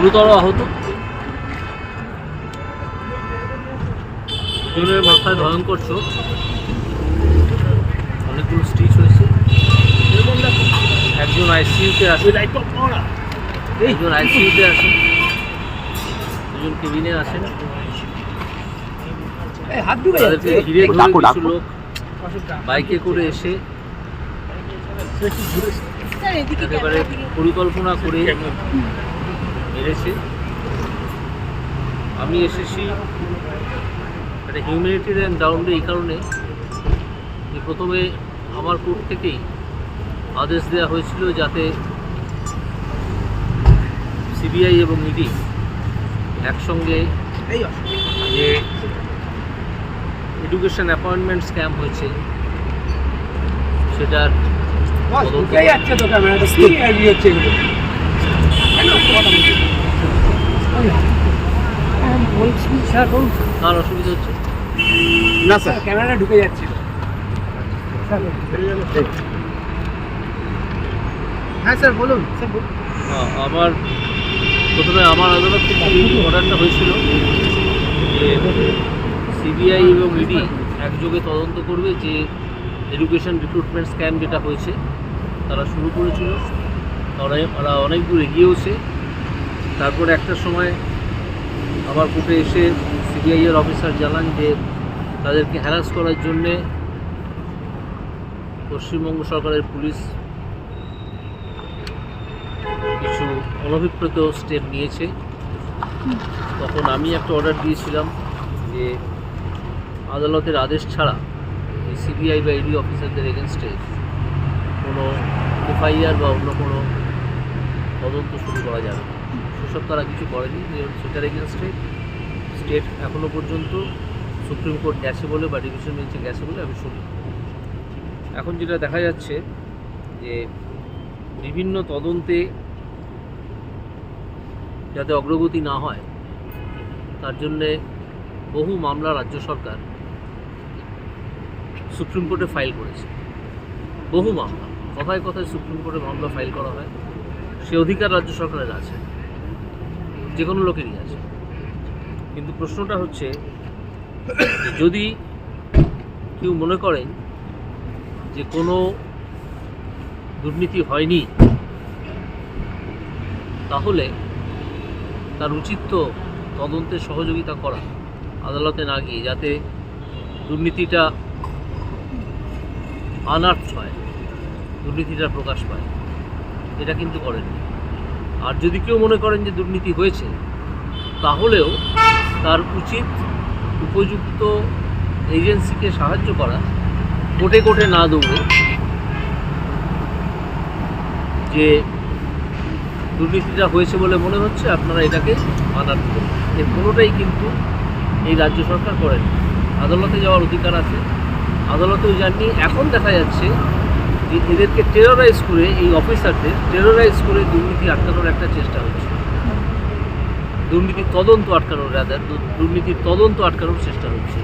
গুরুতর আহত। মাথায় ভয়ঙ্কর চোট অনেকগুলো স্টিচ হয়েছে। একজন আইসিইউতে আছে একজন আইসিইউতে আছে দুজন কেবিনে আছেন ঘিরে ধরে কিছু লোক বাইকে করে এসে একেবারে পরিকল্পনা করে মেরেছে আমি এসেছি একটা হিউম্যানিটেরিয়ান গ্রাউন্ডে এই কারণে যে প্রথমে আমার কোর্ট থেকেই আদেশ দেওয়া হয়েছিল যাতে সিবিআই এবং ইডি একসঙ্গে যে এডুকেশন অ্যাপয়েন্টমেন্ট স্ক্যাম হয়েছে সেটার তদন্ত যাচ্ছে তো ক্যামেরাটা কি এমনি হচ্ছে এগুলো বলছি স্যার বলুন কার অসুবিধা হচ্ছে? না স্যার। ক্যামেরাটা ঢুকে যাচ্ছিল হ্যাঁ স্যার বলুন। স্যার আমার প্রথমে আমার আদালত থেকে অর্ডারটা হয়েছিল যে সিবিআই এবং ইডি একযোগে তদন্ত করবে যে এডুকেশন রিক্রুটমেন্ট স্ক্যাম যেটা হয়েছে তারা শুরু করেছিল। তারা তারা অনেক দূর এগিয়েওছে। তারপর একটা সময় আমার কোর্টে এসে সিবিআই এর অফিসার জানান যে তাদেরকে হ্যারাস করার জন্যে পশ্চিমবঙ্গ সরকারের পুলিশ কিছু অনভিপ্রেত স্টেপ নিয়েছে। তখন আমি একটা অর্ডার দিয়েছিলাম যে আদালতের আদেশ ছাড়া এই সিবিআই বা ইডি অফিসারদের এগেনস্টে কোনো এফআইআর বা অন্য কোনো তদন্ত শুরু করা যাবে না সেসব তারা কিছু করেনি। সেটার এগেনস্টে স্টেট এখনও পর্যন্ত সুপ্রিম কোর্ট গেছে বলে বা ডিভিশন বেঞ্চে গেছে বলে আমি শুনি। এখন যেটা দেখা যাচ্ছে যে বিভিন্ন তদন্তে যাতে অগ্রগতি না হয়, তার জন্যে বহু মামলা রাজ্য সরকার সুপ্রিম কোর্টে ফাইল করেছে। বহু মামলা। কথায় কথায় সুপ্রিম কোর্টে মামলা ফাইল করা হয়। সে অধিকার রাজ্য সরকারের আছে। যে কোনো লোকেরই আছে। কিন্তু প্রশ্নটা হচ্ছে, যদি কেউ মনে করেন যে কোনো দুর্নীতি হয়নি, তাহলে তার উচিত তো তদন্তে সহযোগিতা করা, আদালতে না গিয়ে, যাতে দুর্নীতিটা আনার্থ হয়, দুর্নীতিটা প্রকাশ পায়। এটা কিন্তু করেননি। আর যদি কেউ মনে করেন যে দুর্নীতি হয়েছে, তাহলেও তার উচিত উপযুক্ত এজেন্সিকে সাহায্য করা, কোটে কোটে না দৌড়ে, যে দুর্নীতিটা হয়েছে বলে মনে হচ্ছে, আপনারা এটাকে মানার করুন। এর কোনোটাই কিন্তু এই রাজ্য সরকার করেন। আদালতে যাওয়ার অধিকার আছে। আদালতেও যাননি। এখন দেখা যাচ্ছে যে এদেরকে টেরোরাইজ করে এই অফিসারদের টেরোরাইজ করে দুর্নীতি আটকানোর একটা চেষ্টা হচ্ছে। দুর্নীতির তদন্ত আটকানোর রাদার দুর্নীতির তদন্ত আটকানোর চেষ্টা হচ্ছে।